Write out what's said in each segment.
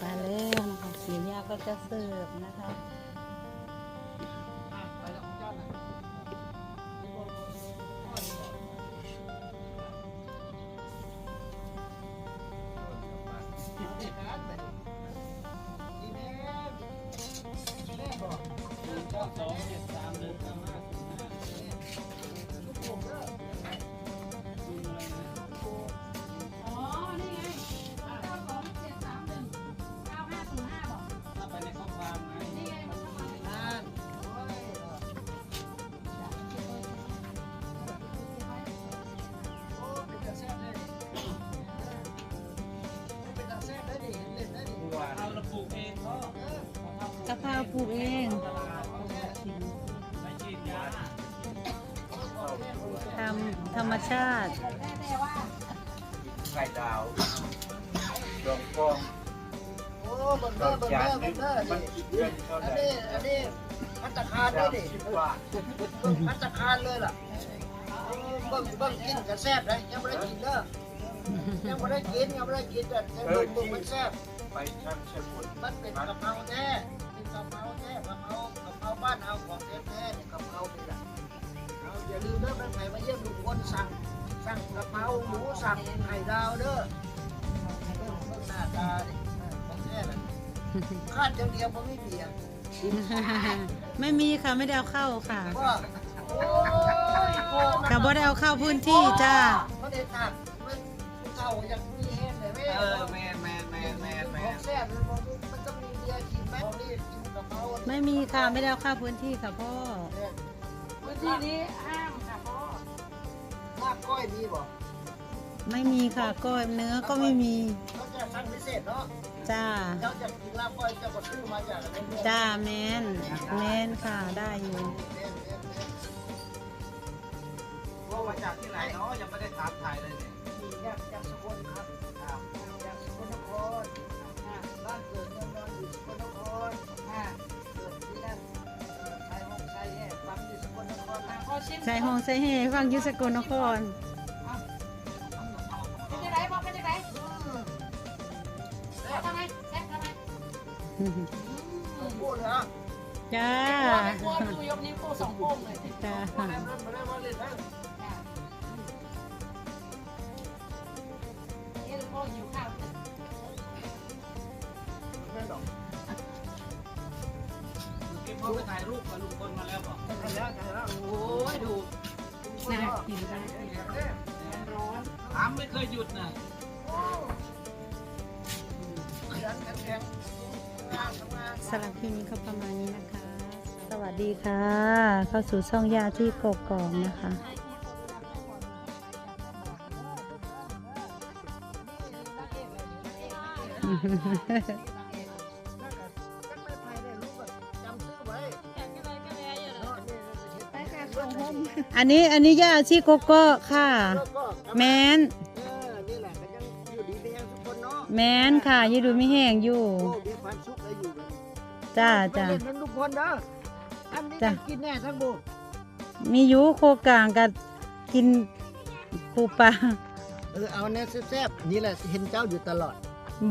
ได้แล้วนะคะสียยาก็จะเสิร์ฟนะคะอ๋ ลูกเองไปฉีดยาทำธรรมชาติ ไข่ดาวดองฟองโอ้เบิ่งเด้อเบิ่งจาเด้นอนึเบิ่งงเด้อมันเพื่อนเท่าอันไหร่นี้อันนี้พัตตาคารได้สามดิสิบบาทเบิ่งพัตตาคารเลยล่ะเบิ่งเบิ่งกินก็แซ่บเลยยังไม่ได้กินเด้อยังไม่ได้กินยังไม่ได้กินแต่แต่เบิ่งเบิ่งมันแซ่บไปช่างเชือกคนมันเป็นกะเพราแท้เป็น กะเพราแท้กะเพรากะเพราบ้านเฮาของแท้ๆเนี่ยกะเพรานี่แหละเอาอย่าลืมเด้อแม่ไผมาเยี่ยมลุงพลสั่งสั่งกะเพราหมูสั่งไข่ดาวเด้อเบิ่งเบิ่งหน้าตาดิของแท้ลยคาดอย่างเดียวบ่มีเบียร์ไม่มีค่ะไม่ได้เอาเข้าค่ะว่าโอ้ยโกงกับบ่ได้เอาเข้าพื้นที่จ้าเขาได้ตักมันเท่าอย่างมีแห้งเลยแม่เออแมนแมนแมนแมนแมขอนงแซ่บมันบ่ ไม่มีค่ะไม่ได้เอาเข้าพื้นที่ค่ะพ่อเนี่ยพื้นที่นี้ห้ามค่ะพ่อลาบก้อยมีบ่ไม่มีค่ะก้อยเนื้อก็ไม่มีเขาจะสั่งพิเศษเนาะจ้าเจ้าจะกินลาบก้อยเจ้าก็ซื้อมาจากอะไรเนี่ยจ้าแมนแมนค่ะได้อยู่เนี่ยเนี่ยเนี่ยว่ามาจากที่ไหนเนาะยังไม่ได้ถามถ่ายเลยเนี่ยมีจากจากสกลครับ ใส่ห้องใส่เฮฟังอยุสกลนครเป็นยังไงพ่อเป็นยังไงแซ่บทำไมแซ่บทำไมพูดเลยอะจ้าไม่กลัวไม่กลัวดูยกนิ้วโป้งสองโป้งเลยจ้ามาได้มาได้มาเล่นนะจ้ะเอ๊ะพ่อหิวข้าวไม่หรอกเก็บพ่อไปถ่ายรูปกับลุงพลมาแล้ว กินได้ร้อนถามไม่เคยหยุดนะยันแข็งงานทำงานสำหรับคลิปนี้ก็ประมาณนี้นะคะ สวัสดีค่ะ เข้าสู่ช่องยาที่กกอกนะคะ อันนี้อันนี้ย่าชีโกโก้ค่ะ แมนเออนี่แหละก็ยังอยู่ดีเป็นยังทุกคนเนาะแมนค่ะอยี่ดูไม่แห้งอยู่โอ้มีความสุขเลยอยู่กันจ้าไปจ้าเล่นมันทุกคนเด้ออันนี้จ้ะกินแน่ทั้งบุกมีอยูโคกลางกับกินปูปลาเออเอาแน่แซ่บๆนี่แหละเห็นเจ้าอยู่ตลอด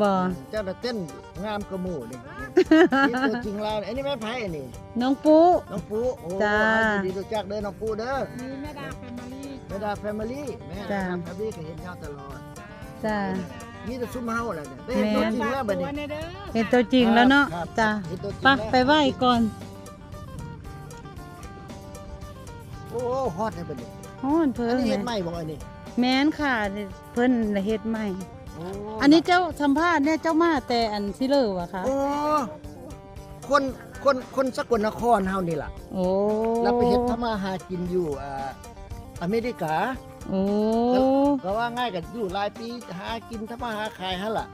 บ่เจ้าน่ะเต้นงามกระหมู่นี่ นี่ตัวจริงเราอันนี้แม่ไผ่นี่น้องปูน้องปูโอ้จ้ายินดีรู้จักเด้อน้องปูเด้อมีแม่ดาแฟมิลี่แม่ดาแฟมิลี่แม่จ้าดาแฟมิลี่ก็เห็นเจ้าตลอดจ้า นี่แต่ซุ้มเฮาแหละเนี่ยได้เห็นตัวจริงแล้วบัดนี้ เด้อเห็นตัวจริงแล้วเนาะครับจ้าเห็นตัวจริงไปแล้ว ไปไหว้ก่อนโอ้ฮอตเลยบัดนี้ฮ้อนเพิ่อันงนี้เลเห็ยนไหมบอกอันนี้ แม่นค่ะ เพิ่นน่ะเฮ็ดใหม่โอ้อันนี้เจ้าสัมภาษณ์เนี่ยเจ้ามาแต่อันซิเลอร์วะคะโอ้คนคนคนสกลนครเฮานี่ล่ะโอ้แล้วไปเฮ็ดทำมาหากินอยู่อ่าอเมริกาโอ้ก็ว่าง่ายกันอยู่หลายปีหากินทำมาหาขายหั่นล่ะ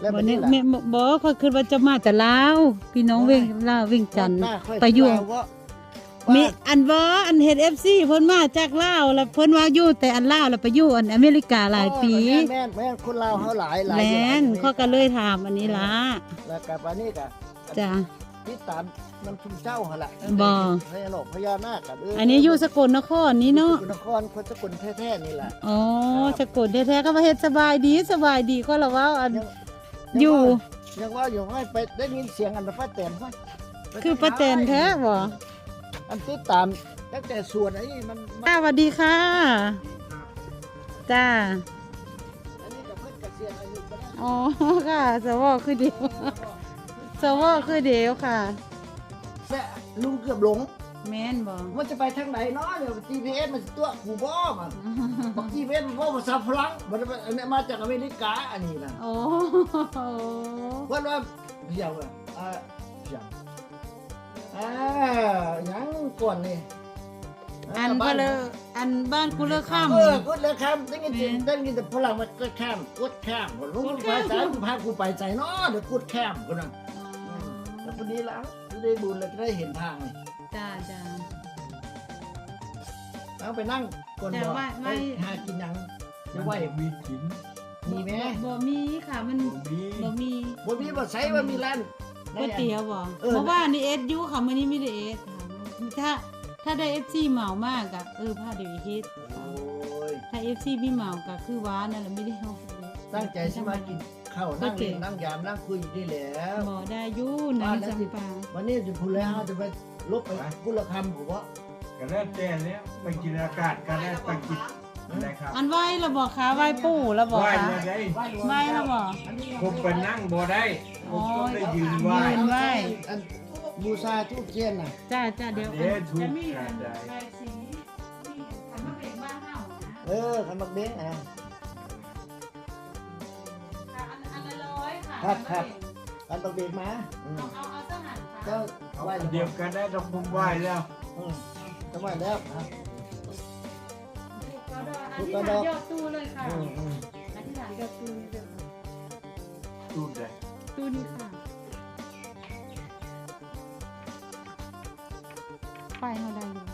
แล้วบ่บัดนี่นี้ล่ะแม่บ่เขาคิดว่าจะมาแต่ลาวพี่น้องเวิ่งลาววิ่งจันทน์หน้าค่ไปอยู่ว่าว่า มีอันบ่อันเฮ็ด FC เพิ่นมาจากลาวแล้วเพิ่นว่าอยู่แต่อันลาวแล้วไปอยู่อันอเมริกาหลายปีแม่นแม่นแม่นคนลาวเฮาหลายหลายแม่นอยู่หลยเขาก็เลยถามอันนี้ล่ะแล้วก็บัดนี้ก็จ้ะติดตามมันชุมเจ้าหั่นล่ะบ่พญานาคพญานาคกันเอันนี้อยู่สกลนครนี่เนาะสกลนครคนสกลแท้ๆนี่แหละอ๋อสกลแท้ๆก็ว่าเฮ็ดสบายดีสบายดีก็ละว่าอันยังอยู่ชยังว่าอยู่ให้ไปได้ยินเสียงอันป้าแตนไหมคือประเตนแท้บ่ อันติดตามตั้งแต่ส่วนไอ้นี่มันมันจ้าสวัสดีค่ะ จ้า อันนี้กับเพื่อนเกษียณอายุไปแล้วอ๋อ ค่ะสวอคือเดียวสวอคือเดียวค่ะแซ่ลุงเกือบหลง แม่นบ่มันจะไปทางไหนเนาะเดี๋ยว GPS มันตัวกูบ่มันบอก GPS มันบ่ภาษาฝรั่งมันอันนี้มาจากอเมริกาอันนี้นะโอ้ว่าว่าเพียงอะอ่าเพียง อ่าหยังก่อนนี่อันก็เลยอันบ้านกูเลิกข้าม เออกูเลยครับได้ยินเสียงได้ยินแต่ฝรั่งมันก็แคมกดแคมบ่รู้ภาษากูพากูไปใจเนาะเดี๋ยวกดแคมกูนะแล้วพอดีแล้วได้บุญเลยได้เห็นทางนี่จ้าจ้าเอาไปนั่งก่อนแต่บ่ว่าไม่ไปหากินหยังจะไหวมีกินมีไหมบ่มีค่ะมันมีบ่มีบ่มีบ่ใส่ว่ามีร้าน ก๋วยเตี๋ยวบ่เออ เพราะว่านี่เอสยูค่ะมื้อนี้ไม่ได้เอสค่ะถ้าถ้าได้ FC เหมามากอะเออพาเดี๋ยวเฮ็ดโอ้ยถ้า FC พี่เหมาก็คือหวานนั่นแหละไม่ได้เฮาตั้งใจสิมากินข้าวนั่งเล่นนั่งยามนั่งคุยอยู่นี่แหละบ่ได้อยู่ในจำปาวันนี้จะพูดแล้วจะไปลบไปพูดละคำผมว่าก็แล้วแต่แล้วไปกินอากาศก็แล้วไปกิน นะครับอันไหว้ละบ่คะไหว้ปู่ละบ่ไหว้คะมาได้ไหว้ละบ่ผมไปนั่งบ่ได้ผมต้องได้ยืนไหว้ยืนไหว้อันบูชาทุกเทียนน่ะจ้าจ้าเดี๋ยวเดี๋ยวถูกจะมีกาอัรนใดใบสีนี่อันมะเร็งบ้านเฮานะเออขันบักเด้งอะค่ะอันอันละร้อยค่ะครับครับอันมะเงขันบักเด้งมาอืมเอาเอาเอาสหันค่ะก็ไหว้เดียวกันได้ต้องผมไหว้แล้วอืมก็ไหว้แล้วครับถูกกระด อกอธิษฐานยอดตู้เลยค่ะอืมอืมอธิษฐานยอดตู้นี่เลยค่ะตูดได้ตู้นี้ค่ะไปเฮาได้อยู่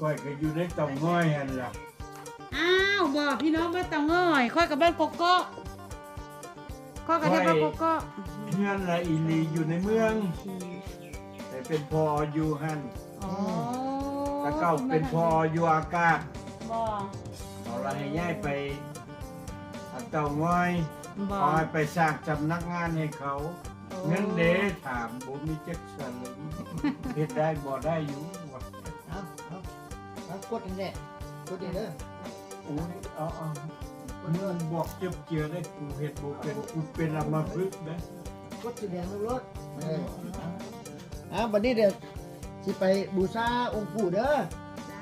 ก้อยก็อยู่ในเต่าง้อยหั่นล่ะอ้าวบอกพี่น้องไม่ต้องง่อยค่อยกับบ้านโกโก้ค่อยกับที่บ้านโกโก้เฮือนละอีหลีอยู่ในเมือง แต่เป็นพออยู่หั่นอ๋อแล้วก็เป็นพออยู่อากาศบอก เอาละให้ย้ายไปอันเต่าง้อยบอเอากให้ไปสร้างสำนักงานให้เขา เงินเด้ถามผมมีเจ็ดสลึงเฮ็ดได้บ่ได้อยู่วะเอาเอาเอากดอันนี้กดอันนี้เด้อโอ้ยเอาเอาเมื่อนบอกเจ็บเจือได้กูเฮ็ดบ่เป็นกูเป็นอัมพฤกษ์นะกดสีแดงลงรถเอออะวันนี้เดี๋ยวสิไปบูชาองค์ปู่เด้อ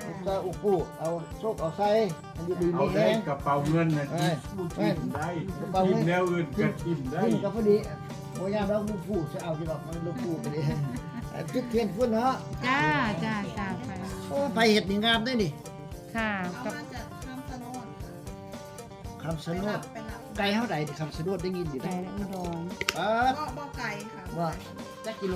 บูชาองค์ปู่เอาโชคเอาไส้ อันอยู่ดีเอามีแฮได้ง กระเป๋าเงินน่ะเอ้ยกูทิมได้กระเป๋าเงิทินมแนวอื่นก็ทิมได้นี่ก็พอดีโอ้ยามเราลูกปู่จะเอาที่ดอกมันลูกปู่ไปดิจุดเทียนพุ่นเนาะจ้าจ้าจ้าไปโอ้ไปเห็ดนี่งามได้นี่ค่ะเอากับมาจากคำสนดคำสนไปรัดบไปรับไกลเท่าไหร่ที่คำสนดได้ยินอยู่ไปได้และอุดรปั๊บก็บ่ไก่ค่ะว่าจักกิโล